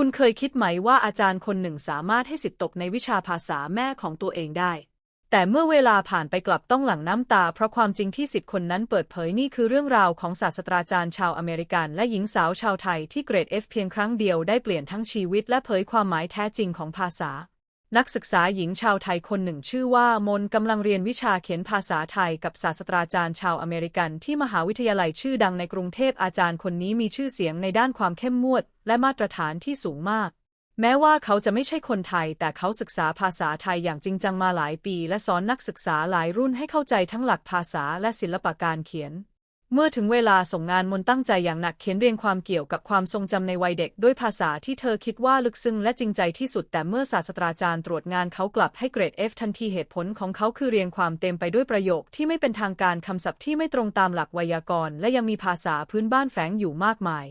คุณเคยคิดไหมว่าอาจารย์คนหนึ่งสามารถให้สิทธิ์ตกในวิชาภาษาแม่ของตัวเองได้ แต่เมื่อเวลาผ่านไปกลับต้องหลั่งน้ำตา เพราะความจริงที่สิทธิ์คนนั้นเปิดเผยนี่คือเรื่องราวของศาสตราจารย์ชาวอเมริกันและหญิงสาวชาวไทยที่เกรด F เพียงครั้งเดียวได้เปลี่ยนทั้งชีวิตและเผยความหมายแท้จริงของภาษา นักศึกษาหญิงชาวไทยคนหนึ่งชื่อว่ามนกำลังเรียนวิชาเขียนภาษาไทยกับศาสตราจารย์ชาวอเมริกันที่มหาวิทยาลัยชื่อดังในกรุงเทพอาจารย์คนนี้มีชื่อเสียงในด้านความเข้มงวด และมาตรฐานที่สูงมาก แม้ว่าเขาจะไม่ใช่คนไทย แต่เขาศึกษาภาษาไทยอย่างจริงจังมาหลายปี และสอนนักศึกษาหลายรุ่นให้เข้าใจทั้งหลักภาษาและศิลปะการเขียน เมื่อถึงเวลาส่งงานมนตั้งใจอย่างหนักเขียนเรียงความเกี่ยวกับความทรงจำในวัยเด็ก ด้วยภาษาที่เธอคิดว่าลึกซึ้งและจริงใจที่สุด แต่เมื่อศาสตราจารย์ตรวจงานเขากลับให้เกรด F ทันทีเหตุผลของเขาคือเรียงความเต็มไปด้วยประโยคที่ไม่เป็นทางการคำศัพท์ที่ไม่ตรงตามหลักไวยากรณ์และยังมีภาษาพื้นบ้านแฝงอยู่มากมาย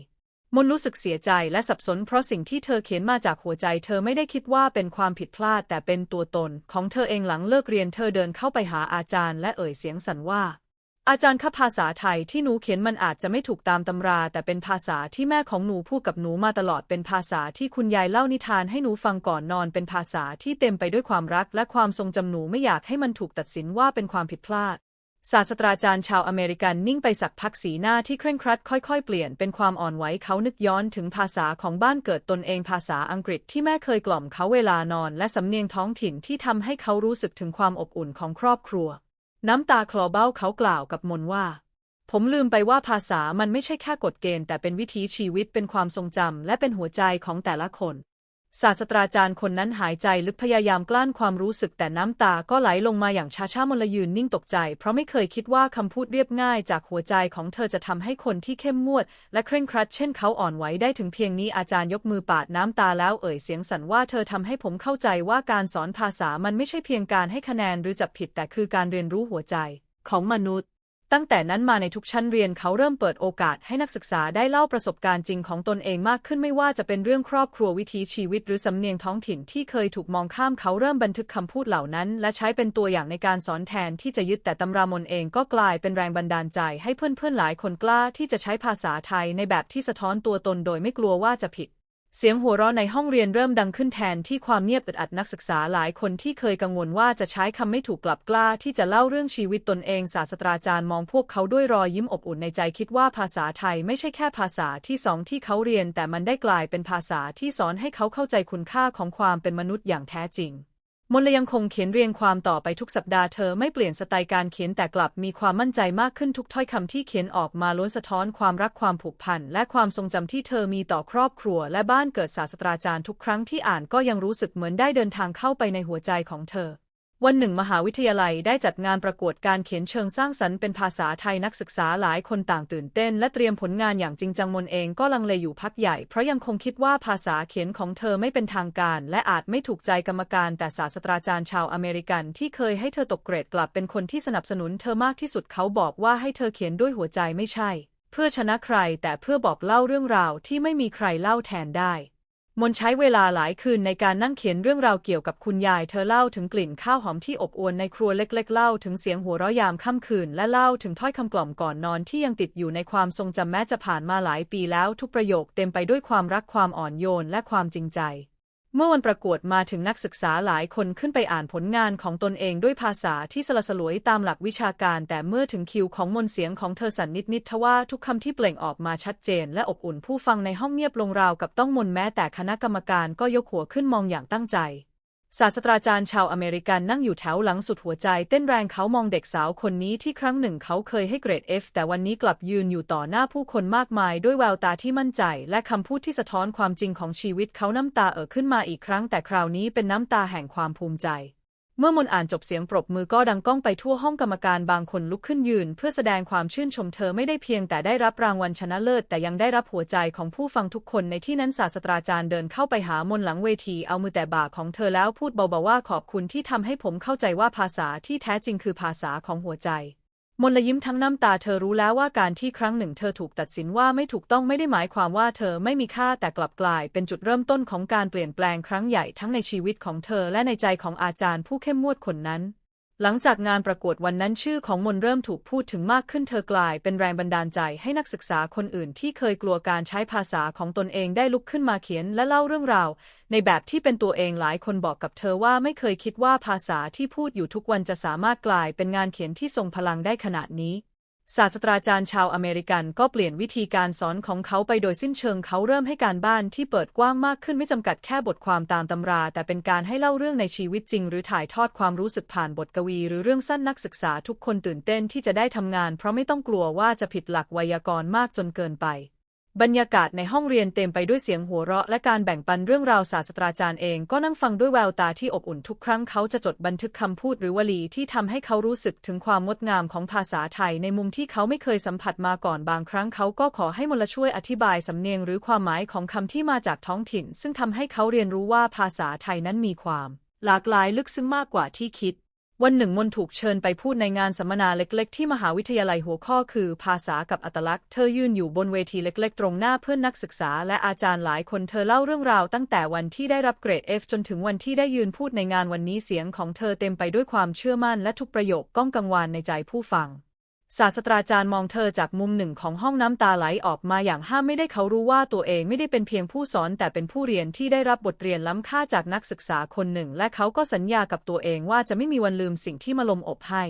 มนรู้สึกเสียใจและสับสนเพราะสิ่งที่เธอเขียนมาจากหัวใจ เธอไม่ได้คิดว่าเป็นความผิดพลาดแต่เป็นตัวตน ของเธอเองหลังเลิกเรียนเธอเดินเข้าไปหาอาจารย์และเอ่ยเสียงสั่นว่า อาจารย์คะภาษาไทยที่หนูเขียนมันอาจจะไม่ถูกตามตำรา แต่เป็นภาษาที่แม่ของหนูพูดกับหนูมาตลอดเป็นภาษาที่คุณยายเล่านิทานให้หนูฟังก่อนนอน เป็นภาษาที่เต็มไปด้วยความรักและความทรงจำหนูไม่อยากให้มันถูกตัดสินว่าเป็นความผิดพลาด ศาสตราจารย์ชาวอเมริกันนิ่งไปสักพักสีหน้าที่เคร่งครัดค่อย ๆ เปลี่ยนเป็นความอ่อนไหวเขานึกย้อนถึงภาษาของบ้านเกิดตนเองภาษาอังกฤษที่แม่เคยกล่อมเขาเวลานอน และสำเนียงท้องถิ่นที่ทำให้เขารู้สึกถึงความอบอุ่นของครอบครัว น้ำตาคลอเบ้าเขากล่าวกับมนว่า ผมลืมไปว่าภาษามันไม่ใช่แค่กฎเกณฑ์แต่เป็นวิถีชีวิตเป็นความทรงจำและเป็นหัวใจของแต่ละคน ศาสตราจารย์คนนั้นหายใจลึกพยายามกลั้นความรู้สึกแต่น้ำตาก็ไหลลงมาอย่างช้าๆมนลยืนนิ่งตกใจ เพราะไม่เคยคิดว่าคำพูดเรียบง่ายจากหัวใจของเธอจะทำให้คนที่เข้มงวด และเคร่งครัดเช่นเขาอ่อนไหวได้ถึงเพียงนี้อาจารย์ยกมือปาดน้ำตาแล้วเอ่ยเสียงสั่นว่าเธอทำให้ผมเข้าใจว่าการสอนภาษามันไม่ใช่เพียงการให้คะแนนหรือจับผิดแต่คือการเรียนรู้หัวใจของมนุษย์ ตั้งแต่นั้นมาในทุกชั้นเรียนเขาเริ่มเปิดโอกาสให้นักศึกษาได้เล่าประสบการณ์จริงของตนเองมากขึ้นไม่ว่าจะเป็นเรื่องครอบครัววิถีชีวิตหรือสำเนียงท้องถิ่นที่เคยถูกมองข้ามเขาเริ่มบันทึกคำพูดเหล่านั้น และใช้เป็นตัวอย่างในการสอนแทนที่จะยึดแต่ตำรามนเองก็กลายเป็นแรงบันดาลใจให้เพื่อนๆหลายคนกล้าที่จะใช้ภาษาไทยในแบบที่สะท้อนตัวตนโดยไม่กลัวว่าจะผิด เสียงหัวเราะในห้องเรียนเริ่มดังขึ้นแทนที่ความเงียบอึดอัดนักศึกษาหลายคนที่เคยกังวลว่าจะใช้คำไม่ถูกกลับกล้าที่จะเล่าเรื่องชีวิตตนเองศาสตราจารย์มองพวกเขาด้วยรอยยิ้มอบอุ่นในใจคิดว่าภาษาไทยไม่ใช่แค่ภาษาที่สองที่เขาเรียน แต่มันได้กลายเป็นภาษาที่สอนให้เขาเข้าใจคุณค่าของความเป็นมนุษย์อย่างแท้จริง มนลยังคงเขียนเรียงความต่อไปทุกสัปดาห์เธอไม่เปลี่ยนสไตล์การเขียนแต่กลับมีความมั่นใจมากขึ้นทุกถ้อยคำที่เขียนออกมาล้วนสะท้อนความรักความผูกพันและความทรงจำที่เธอมีต่อครอบครัว และบ้านเกิดศาสตราจารย์ทุกครั้งที่อ่านก็ยังรู้สึกเหมือนได้เดินทางเข้าไปในหัวใจของเธอ วันหนึ่งมหาวิทยาลัยได้จัดงานประกวดการเขียนเชิงสร้างสรรค์เป็นภาษาไทยนักศึกษาหลายคนต่างตื่นเต้น และเตรียมผลงานอย่างจริงจังมนเองก็ลังเลอยู่พักใหญ่ เพราะยังคงคิดว่าภาษาเขียนของเธอไม่เป็นทางการ และอาจไม่ถูกใจกรรมการแต่ศาสตราจารย์ชาวอเมริกันที่เคยให้เธอตกเกรดกลับเป็นคนที่สนับสนุนเธอมากที่สุดเขาบอกว่าให้เธอเขียนด้วยหัวใจไม่ใช่ เพื่อชนะใครแต่เพื่อบอกเล่าเรื่องราวที่ไม่มีใครเล่าแทนได้ มนใช้เวลาหลายคืนในการนั่งเขียนเรื่องราวเกี่ยวกับคุณยาย เธอเล่าถึงกลิ่นข้าวหอมที่อบอวลในครัวเล็ก ๆ เล่าถึงเสียงหัวเราะยามค่ำคืน และเล่าถึงถ้อยคำกล่อมก่อนนอนที่ยังติดอยู่ในความทรงจำแม้จะผ่านมาหลายปีแล้ว ทุกประโยคเต็มไปด้วยความรักความอ่อนโยนและความจริงใจ เมื่อวันประกวดมาถึงนักศึกษาหลายคนขึ้นไปอ่านผลงานของตนเองด้วยภาษาที่สละสลวยตามหลักวิชาการ แต่เมื่อถึงคิวของมนเสียงของเธอสั่นนิดทว่าทุกคำที่เปล่งออกมาชัดเจน และอบอุ่นผู้ฟังในห้องเงียบลงราวกับต้องมนแม้แต่คณะกรรมการก็ยกหัวขึ้นมองอย่างตั้งใจ ศาสตราจารย์ชาวอเมริกันนั่งอยู่แถวหลังสุดหัวใจเต้นแรงเขามองเด็กสาวคนนี้ที่ครั้งหนึ่งเขาเคยให้เกรด F แต่วันนี้กลับยืนอยู่ต่อหน้าผู้คนมากมายด้วยแววตาที่มั่นใจ และคำพูดที่สะท้อนความจริงของชีวิตเขาน้ำตาเอ่อขึ้นมาอีกครั้งแต่คราวนี้เป็นน้ำตาแห่งความภูมิใจ เมื่อมนอ่านจบเสียงปรบมือก็ดังก้องไปทั่วห้องกรรมการบางคนลุกขึ้นยืน เพื่อแสดงความชื่นชมเธอไม่ได้เพียงแต่ได้รับรางวัลชนะเลิศ แต่ยังได้รับหัวใจของผู้ฟังทุกคนในที่นั้นศาสตราจารย์เดินเข้าไปหามนหลังเวทีเอามือแต่บ่าของเธอแล้วพูดเบาๆว่าขอบคุณที่ทำให้ผมเข้าใจว่าภาษาที่แท้จริงคือภาษาของหัวใจ มนละยิ้มทั้งน้ำตาเธอรู้แล้วว่าการที่ครั้งหนึ่งเธอถูกตัดสินว่าไม่ถูกต้องไม่ได้หมายความว่าเธอไม่มีค่าแต่กลับกลายเป็นจุดเริ่มต้นของการเปลี่ยนแปลงครั้งใหญ่ทั้งในชีวิตของเธอและในใจของอาจารย์ผู้เข้มงวดคนนั้น หลังจากงานประกวดวันนั้นชื่อของมนเริ่มถูกพูดถึงมากขึ้นเธอกลายเป็นแรงบันดาลใจให้นักศึกษาคนอื่นที่เคยกลัวการใช้ภาษาของตนเองได้ลุกขึ้นมาเขียนและเล่าเรื่องราว ในแบบที่เป็นตัวเองหลายคนบอกกับเธอว่าไม่เคยคิดว่าภาษาที่พูดอยู่ทุกวันจะสามารถกลายเป็นงานเขียนที่ทรงพลังได้ขนาดนี้ ศาสตราจารย์ชาวอเมริกันก็เปลี่ยนวิธีการสอนของเขาไปโดยสิ้นเชิงเขาเริ่มให้การบ้านที่เปิดกว้างมากขึ้นไม่จำกัดแค่บทความตามตำรา แต่เป็นการให้เล่าเรื่องในชีวิตจริง หรือถ่ายทอดความรู้สึกผ่านบทกวี หรือเรื่องสั้นนักศึกษาทุกคนตื่นเต้นที่จะได้ทำงาน เพราะไม่ต้องกลัวว่าจะผิดหลักไวยากรณ์มากจนเกินไป บรรยากาศในห้องเรียนเต็มไปด้วยเสียงหัวเราะและการแบ่งปันเรื่องราวศาสตราจารย์เองก็นั่งฟังด้วยแววตาที่อบอุ่นทุกครั้งเขาจะจดบันทึกคำพูดหรือวลีที่ทำให้เขารู้สึกถึงความงดงามของภาษาไทยในมุมที่เขาไม่เคยสัมผัสมาก่อนบางครั้งเขาก็ขอให้มลช่วยอธิบายสำเนียงหรือความหมายของคำที่มาจากท้องถิ่น ซึ่งทำให้เขาเรียนรู้ว่าภาษาไทยนั้นมีความ หลากหลายลึกซึ้งมากกว่าที่คิด วันหนึ่งมนถูกเชิญไปพูดในงานสัมมนาเล็กๆ ที่มหาวิทยาลัยหัวข้อคือ ภาษากับอัตลักษณ์ เธอยืนอยู่บนเวทีเล็กๆ ตรงหน้าเพื่อนนักศึกษา และอาจารย์หลายคนเธอเล่าเรื่องราวตั้งแต่วันที่ได้รับเกรด F จนถึงวันที่ได้ยืนพูดในงานวันนี้เสียงของเธอเต็มไปด้วยความเชื่อมั่นและทุกประโยคก้องกังวานในใจผู้ฟัง ศาสตราจารย์มองเธอจากมุมหนึ่งของห้องน้ำตาไหลออกมาอย่างห้ามไม่ได้เขารู้ว่าตัวเองไม่ได้เป็นเพียงผู้สอนแต่เป็นผู้เรียนที่ได้รับบทเรียนล้ำค่าจากนักศึกษาคนหนึ่ง และเขาก็สัญญากับตัวเองว่าจะไม่มีวันลืมสิ่งที่มาลมอบให้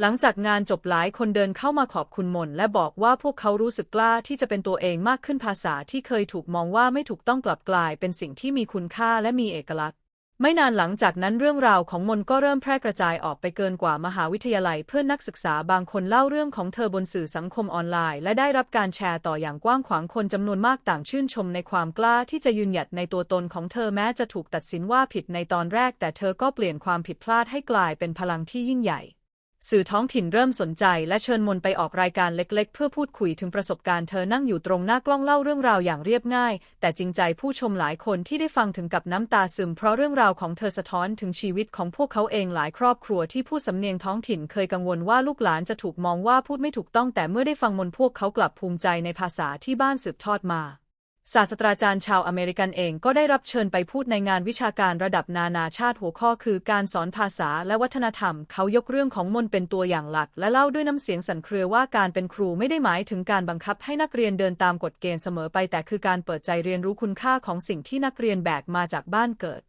หลังจากงานจบหลายคนเดินเข้ามาขอบคุณมนและบอกว่าพวกเขารู้สึกกล้าที่จะเป็นตัวเองมากขึ้นภาษาที่เคยถูกมองว่าไม่ถูกต้องกลับกลายเป็นสิ่งที่มีคุณค่าและมีเอกลักษณ์ ไม่นานหลังจากนั้นเรื่องราวของมนก็เริ่มแพร่กระจายออกไปเกินกว่ามหาวิทยาลัยเพื่อนนักศึกษาบางคนเล่าเรื่องของเธอบนสื่อสังคมออนไลน์ และได้รับการแชร์ต่ออย่างกว้างขวางคนจำนวนมากต่างชื่นชมในความกล้าที่จะยืนหยัดในตัวตนของเธอแม้จะถูกตัดสินว่าผิดในตอนแรก แต่เธอก็เปลี่ยนความผิดพลาดให้กลายเป็นพลังที่ยิ่งใหญ่ สื่อท้องถิ่นเริ่มสนใจและเชิญมนไปออกรายการเล็กๆ เพื่อพูดคุยถึงประสบการณ์เธอนั่งอยู่ตรงหน้ากล้องเล่าเรื่องราวอย่างเรียบง่าย แต่จริงใจผู้ชมหลายคนที่ได้ฟังถึงกับน้ำตาซึม เพราะเรื่องราวของเธอสะท้อนถึงชีวิตของพวกเขาเองหลายครอบครัวที่พูดสำเนียงท้องถิ่นเคยกังวลว่าลูกหลานจะถูกมองว่าพูดไม่ถูกต้องแต่เมื่อได้ฟังมนพวกเขากลับภูมิใจในภาษาที่บ้านสืบทอดมา ศาสตราจารย์ชาวอเมริกันเองก็ได้รับเชิญไปพูดในงานวิชาการระดับนานาชาติหัวข้อคือการสอนภาษาและวัฒนธรรม เขายกเรื่องของมนเป็นตัวอย่างหลัก และเล่าด้วยน้ำเสียงสั่นเครือว่าการเป็นครูไม่ได้หมายถึงการบังคับให้นักเรียนเดินตามกฎเกณฑ์เสมอไปแต่คือการเปิดใจเรียนรู้คุณค่าของสิ่งที่นักเรียนแบกมาจากบ้านเกิด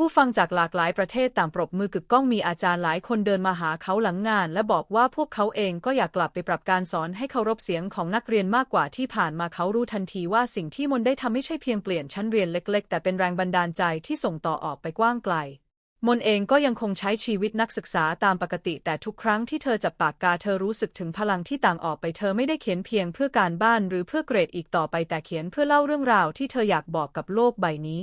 ผู้ฟังจากหลากหลายประเทศต่างปรบมือกึกก้องมีอาจารย์หลายคนเดินมาหาเขาหลังงาน และบอกว่าพวกเขาเองก็อยากกลับไปปรับการสอนให้เคารพเสียงของนักเรียนมากกว่าที่ผ่านมาเขารู้ทันทีว่าสิ่งที่มนได้ทำไม่ใช่เพียงเปลี่ยนชั้นเรียนเล็ก ๆ แต่เป็นแรงบันดาลใจที่ส่งต่อออกไปกว้างไกล มนเองก็ยังคงใช้ชีวิตนักศึกษาตามปกติ แต่ทุกครั้งที่เธอจับปากกาเธอรู้สึกถึงพลังที่ต่างออกไปเธอไม่ได้เขียนเพียงเพื่อการบ้านหรือเพื่อเกรดอีกต่อไปแต่เขียนเพื่อเล่าเรื่องราวที่เธออยากบอกกับโลกใบนี้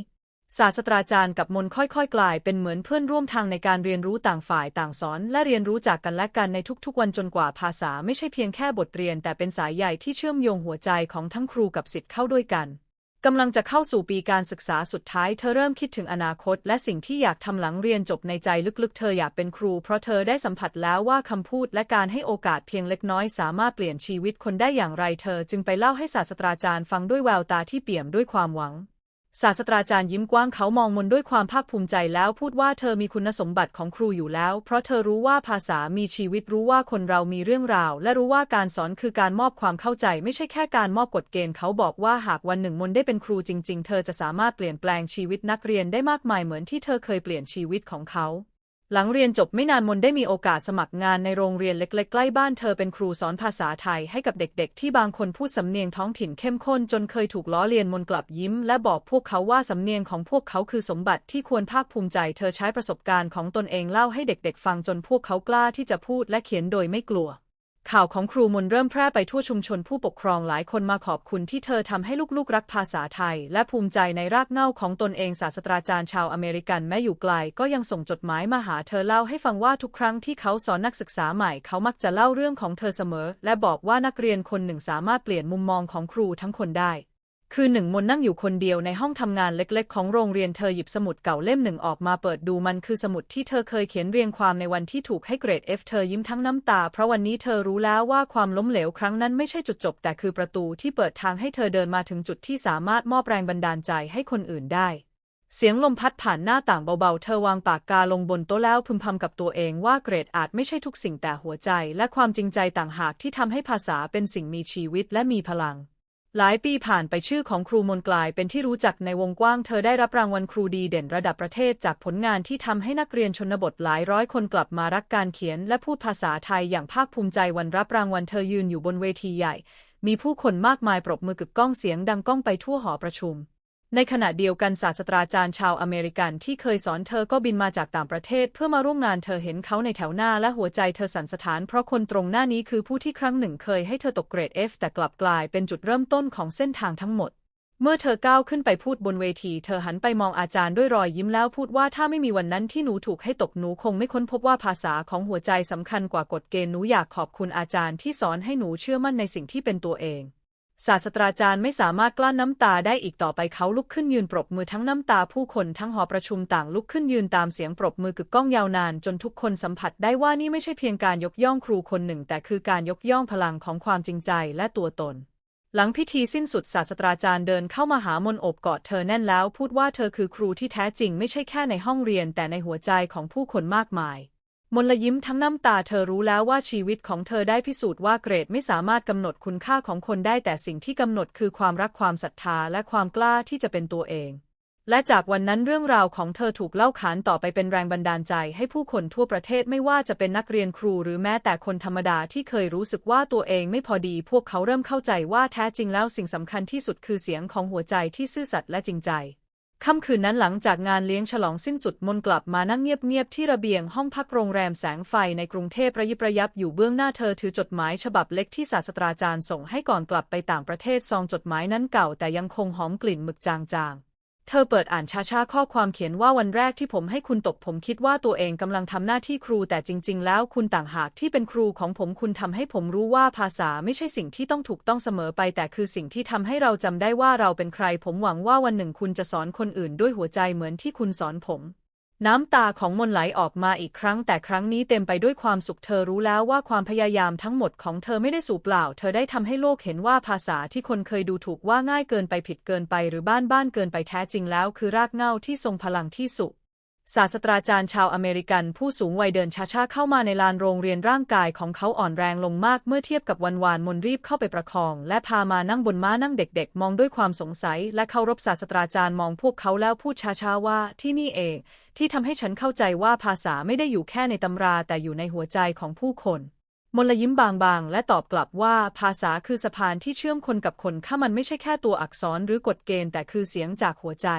ศาสตราจารย์กับมนค่อยๆ กลายเป็นเหมือนเพื่อนร่วมทางในการเรียนรู้ต่างฝ่ายต่างสอน และเรียนรู้จากกันและกันในทุกๆ วันจนกว่าภาษาไม่ใช่เพียงแค่บทเรียน แต่เป็นสายใยที่เชื่อมโยงหัวใจของทั้งครูกับศิษย์เข้าด้วยกันกำลังจะเข้าสู่ปีการศึกษาสุดท้ายเธอเริ่มคิดถึงอนาคต และสิ่งที่อยากทำหลังเรียนจบในใจลึกๆ เธออยากเป็นครู เพราะเธอได้สัมผัสแล้วว่าคำพูดและการให้โอกาสเพียงเล็กน้อยสามารถเปลี่ยนชีวิตคนได้อย่างไรเธอจึงไปเล่าให้ศาสตราจารย์ฟังด้วยแววตาที่เปี่ยมด้วยความหวัง ศาสตราจารย์ยิ้มกว้างเขามองมนด้วยความภาคภูมิใจแล้วพูดว่าเธอมีคุณสมบัติของครูอยู่แล้ว เพราะเธอรู้ว่าภาษามีชีวิตรู้ว่าคนเรามีเรื่องราว และรู้ว่าการสอนคือการมอบความเข้าใจ ไม่ใช่แค่การมอบกฎเกณฑ์เขาบอกว่าหากวันหนึ่งมนได้เป็นครูจริง ๆ เธอจะสามารถเปลี่ยนแปลงชีวิตนักเรียนได้มากมายเหมือนที่เธอเคยเปลี่ยนชีวิตของเขา หลังเรียนจบไม่นานมนได้มีโอกาสสมัครงานในโรงเรียนเล็กๆ ใกล้บ้านเธอเป็นครูสอนภาษาไทยให้กับเด็กๆ ที่บางคนพูดสำเนียงท้องถิ่นเข้มข้นจนเคยถูกล้อเลียนมนกลับยิ้ม และบอกพวกเขาว่าสำเนียงของพวกเขาคือสมบัติที่ควรภาคภูมิใจ เธอใช้ประสบการณ์ของตนเองเล่าให้เด็กๆ ฟังจนพวกเขากล้าที่จะพูดและเขียนโดยไม่กลัว ข่าวของครูมนเริ่มแพร่ไปทั่วชุมชนผู้ปกครองหลายคนมาขอบคุณที่เธอทำให้ลูกๆรักภาษาไทย และภูมิใจในรากเหง้าของตนเองศาสตราจารย์ชาวอเมริกันแม้อยู่ไกลก็ยังส่งจดหมายมาหาเธอเล่าให้ฟังว่าทุกครั้งที่เขาสอนนักศึกษาใหม่เขามักจะเล่าเรื่องของเธอเสมอ และบอกว่านักเรียนคนหนึ่งสามารถเปลี่ยนมุมมองของครูทั้งคนได้ คือหนึ่งมนนั่งอยู่คนเดียวในห้องทำงานเล็กๆ ของโรงเรียนเธอหยิบสมุดเก่าเล่มหนึ่งออกมาเปิดดูมันคือสมุดที่เธอเคยเขียนเรียงความในวันที่ถูกให้เกรด F เธอยิ้มทั้งน้ำตา เพราะวันนี้เธอรู้แล้วว่าความล้มเหลวครั้งนั้นไม่ใช่จุดจบ แต่คือประตูที่เปิดทางให้เธอเดินมาถึงจุดที่สามารถมอบแรงบันดาลใจให้คนอื่นได้ เสียงลมพัดผ่านหน้าต่างเบาๆ เธอวางปากกาลงบนโต๊ะแล้วพึมพำกับตัวเองว่าเกรดอาจไม่ใช่ทุกสิ่งแต่หัวใจ และความจริงใจต่างหากที่ทำให้ภาษาเป็นสิ่งมีชีวิตและมีพลัง หลายปีผ่านไปชื่อของครูมนกลายเป็นที่รู้จักในวงกว้างเธอได้รับรางวัลครูดีเด่นระดับประเทศจากผลงานที่ทำให้นักเรียนชนบทหลายร้อยคนกลับมารักการเขียนและพูดภาษาไทยอย่างภาคภูมิใจวันรับรางวัลเธอยืนอยู่บนเวทีใหญ่ มีผู้คนมากมายปรบมือกึกก้องเสียงดังก้องไปทั่วหอประชุม ในขณะเดียวกันศาสตราจารย์ชาวอเมริกันที่เคยสอนเธอก็บินมาจากต่างประเทศ เพื่อมาร่วมงานเธอเห็นเขาในแถวหน้าและหัวใจเธอสั่นสะท้านเพราะคนตรงหน้านี้คือผู้ที่ครั้งหนึ่งเคยให้เธอตกเกรด F แต่กลับกลายเป็นจุดเริ่มต้นของเส้นทางทั้งหมด เมื่อเธอก้าวขึ้นไปพูดบนเวที เธอหันไปมองอาจารย์ด้วยรอยยิ้มแล้วพูดว่าถ้าไม่มีวันนั้นที่หนูถูกให้ตกหนูคงไม่ค้นพบว่าภาษาของหัวใจสำคัญกว่ากฎเกณฑ์หนูอยากขอบคุณอาจารย์ที่สอนให้หนูเชื่อมั่นในสิ่งที่เป็นตัวเอง ศาสตราจารย์ไม่สามารถกลั้นน้ำตาได้อีกต่อไปเขาลุกขึ้นยืนปรบมือทั้งน้ำตาผู้คนทั้งหอประชุมต่างลุกขึ้นยืนตามเสียงปรบมือกึกก้องยาวนานจนทุกคนสัมผัสได้ว่านี่ไม่ใช่เพียงการยกย่องครูคนหนึ่ง แต่คือการยกย่องพลังของความจริงใจและตัวตน หลังพิธีสิ้นสุดศาสตราจารย์เดินเข้ามาหามนโอบกอดเธอแน่นแล้ว พูดว่าเธอคือครูที่แท้จริงไม่ใช่แค่ในห้องเรียน แต่ในหัวใจของผู้คนมากมาย มนลยิ้มทั้งน้ำตาเธอรู้แล้วว่าชีวิตของเธอได้พิสูจน์ว่าเกรดไม่สามารถกำหนดคุณค่าของคนได้แต่สิ่งที่กำหนดคือความรักความศรัทธาและความกล้าที่จะเป็นตัวเอง และจากวันนั้นเรื่องราวของเธอถูกเล่าขานต่อไปเป็นแรงบันดาลใจให้ผู้คนทั่วประเทศไม่ว่าจะเป็นนักเรียนครูหรือแม้แต่คนธรรมดาที่เคยรู้สึกว่าตัวเองไม่พอดี พวกเขาเริ่มเข้าใจว่าแท้จริงแล้วสิ่งสำคัญที่สุดคือเสียงของหัวใจที่ซื่อสัตย์และจริงใจ ค่ำคืนนั้นหลังจากงานเลี้ยงฉลองสิ้นสุดมนกลับมานั่งเงียบๆที่ระเบียงห้องพักโรงแรมแสงไฟในกรุงเทพระยิบระยับอยู่เบื้องหน้าเธอถือจดหมายฉบับเล็กที่ศาสตราจารย์ส่งให้ก่อนกลับไปต่างประเทศซองจดหมายนั้นเก่าแต่ยังคงหอมกลิ่นหมึกจางๆ เธอเปิดอ่านช้าๆข้อความเขียนว่าวันแรกที่ผมให้คุณตกผมคิดว่าตัวเองกำลังทำหน้าที่ครูแต่จริง ๆ แล้วคุณต่างหากที่เป็นครูของผมคุณทำให้ผมรู้ว่าภาษาไม่ใช่สิ่งที่ต้องถูกต้องเสมอไป แต่คือสิ่งที่ทำให้เราจำได้ว่าเราเป็นใคร ผมหวังว่าวันหนึ่งคุณจะสอนคนอื่นด้วยหัวใจเหมือนที่คุณสอนผม น้ำตาของมนไหลออกมาอีกครั้ง แต่ครั้งนี้เต็มไปด้วยความสุขเธอรู้แล้วว่าความพยายามทั้งหมดของเธอไม่ได้สูบเปล่า เธอได้ทำให้โลกเห็นว่าภาษาที่คนเคยดูถูกว่าง่ายเกินไปผิดเกินไป หรือบ้านบ้านเกินไปแท้จริงแล้ว คือรากเหง้าที่ทรงพลังที่สุด ศาสตราจารย์ชาวอเมริกันผู้สูงวัยเดินช้าๆเข้ามาในลานโรงเรียนร่างกายของเขาอ่อนแรงลงมากเมื่อเทียบกับวันวานมนรีบเข้าไปประคอง และพามานั่งบนม้านั่งเด็กๆ มองด้วยความสงสัย และเคารพศาสตราจารย์มองพวกเขาแล้วพูดช้าๆว่าที่นี่เอง ที่ทำให้ฉันเข้าใจว่าภาษาไม่ได้อยู่แค่ในตำราแต่อยู่ในหัวใจของผู้คนมนลยิ้มบางๆ และตอบกลับว่าภาษาคือสะพานที่เชื่อมคนกับคนข้ามันไม่ใช่แค่ตัวอักษรหรือกฎเกณฑ์แต่คือเสียงจากหัวใจ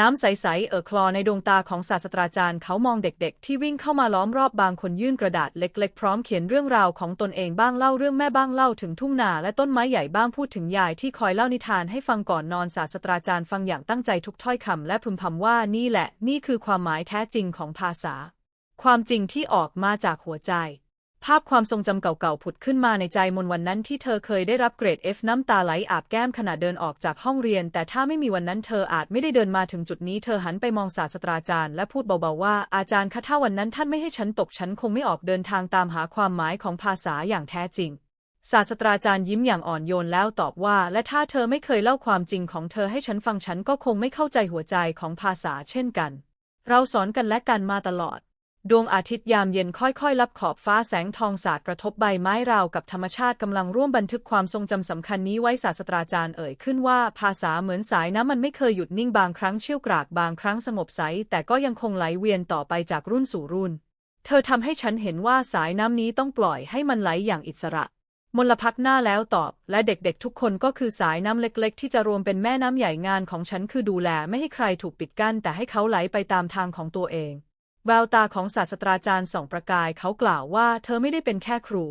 น้ำใส ๆ เอ่อคลอในดวงตาของศาสตราจารย์เขามองเด็ก ๆ ที่วิ่งเข้ามาล้อมรอบบางคนยื่นกระดาษเล็ก ๆ พร้อมเขียนเรื่องราวของตนเองบ้างเล่าเรื่องแม่บ้างเล่าถึงทุ่งนาและต้นไม้ใหญ่บ้างพูดถึงยายที่คอยเล่านิทานให้ฟังก่อนนอนศาสตราจารย์ฟังอย่างตั้งใจทุกถ้อยคำและพึมพำว่านี่แหละ นี่คือความหมายแท้จริงของภาษา ความจริงที่ออกมาจากหัวใจ ภาพความทรงจำเก่าๆ ผุดขึ้นมาในใจมนวันนั้นที่เธอเคยได้รับเกรด F น้ำตาไหลอาบแก้มขณะเดินออกจากห้องเรียน แต่ถ้าไม่มีวันนั้นเธออาจไม่ได้เดินมาถึงจุดนี้ เธอหันไปมองศาสตราจารย์ และพูดเบาๆว่าอาจารย์คะถ้าวันนั้นท่านไม่ให้ฉันตกฉันคงไม่ออกเดินทางตามหาความหมายของภาษาอย่างแท้จริง ศาสตราจารย์ยิ้มอย่างอ่อนโยนแล้วตอบว่า และถ้าเธอไม่เคยเล่าความจริงของเธอให้ฉันฟังฉันก็คงไม่เข้าใจหัวใจของภาษาเช่นกัน เราสอนกันและกันมาตลอด ดวงอาทิตย์ยามเย็นค่อยๆ ลับขอบฟ้าแสงทองสาดกระทบใบไม้ราวกับธรรมชาติกำลังร่วมบันทึกความทรงจำสำคัญนี้ไว้ศาสตราจารย์เอ่ยขึ้นว่าภาษาเหมือนสายน้ำมันไม่เคยหยุดนิ่งบางครั้งเชี่ยวกรากบางครั้งสงบใส แต่ก็ยังคงไหลเวียนต่อไปจากรุ่นสู่รุ่น เธอทำให้ฉันเห็นว่าสายน้ำนี้ต้องปล่อยให้มันไหลอย่างอิสระมลพักหน้าแล้วตอบ และเด็กๆทุกคนก็คือสายน้ำเล็กๆ ที่จะรวมเป็นแม่น้ำใหญ่งานของฉันคือดูแลไม่ให้ใครถูกปิดกั้นแต่ให้เขาไหลไปตามทางของตัวเอง แววตาของศาสตราจารย์ส่องประกายเขากล่าวว่าเธอไม่ได้เป็นแค่ครู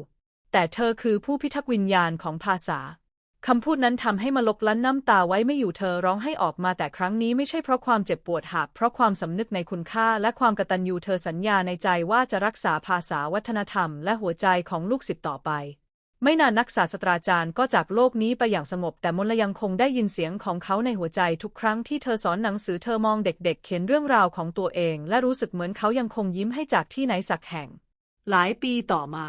แต่เธอคือผู้พิทักษ์วิญญาณของภาษาคำพูดนั้นทำให้มาลกลั้นน้ำตาไว้ไม่อยู่เธอร้องให้ออกมาแต่ครั้งนี้ไม่ใช่เพราะความเจ็บปวดหากเพราะความสำนึกในคุณค่าและความกตัญญูเธอสัญญาในใจว่าจะรักษาภาษาวัฒนธรรมและหัวใจของลูกศิษย์ต่อไป ไม่นานนักศาสตราจารย์ก็จากโลกนี้ไปอย่างสงบ แต่มนละยังคงได้ยินเสียงของเขาในหัวใจทุกครั้งที่เธอสอนหนังสือเธอมองเด็กๆเขียนเรื่องราวของตัวเอง และรู้สึกเหมือนเขายังคงยิ้มให้จากที่ไหนสักแห่ง หลายปีต่อมา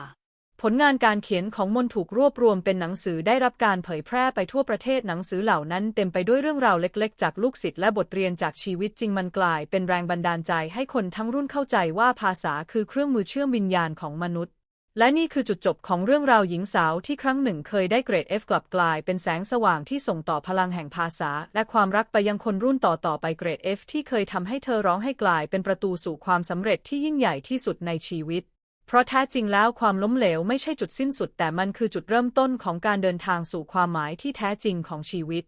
ผลงานการเขียนของมนถูกรวบรวมเป็นหนังสือได้รับการเผยแพร่ไปทั่วประเทศหนังสือเหล่านั้นเต็มไปด้วยเรื่องราวเล็กๆ จากลูกศิษย์และบทเรียนจากชีวิตจริงมันกลาย เป็นแรงบันดาลใจให้คนทั้งรุ่นเข้าใจว่าภาษาคือเครื่องมือเชื่อมวิญญาณของมนุษย์ และนี่คือจุดจบของเรื่องราวหญิงสาวที่ครั้งหนึ่งเคยได้เกรด F กลับกลายเป็นแสงสว่างที่ส่งต่อพลังแห่งภาษา และความรักไปยังคนรุ่นต่อๆไปเกรด F ที่เคยทำให้เธอร้องให้กลายเป็นประตูสู่ความสำเร็จที่ยิ่งใหญ่ที่สุดในชีวิต เพราะแท้จริงแล้วความล้มเหลวไม่ใช่จุดสิ้นสุดแต่มันคือจุดเริ่มต้นของการเดินทางสู่ความหมายที่แท้จริงของชีวิต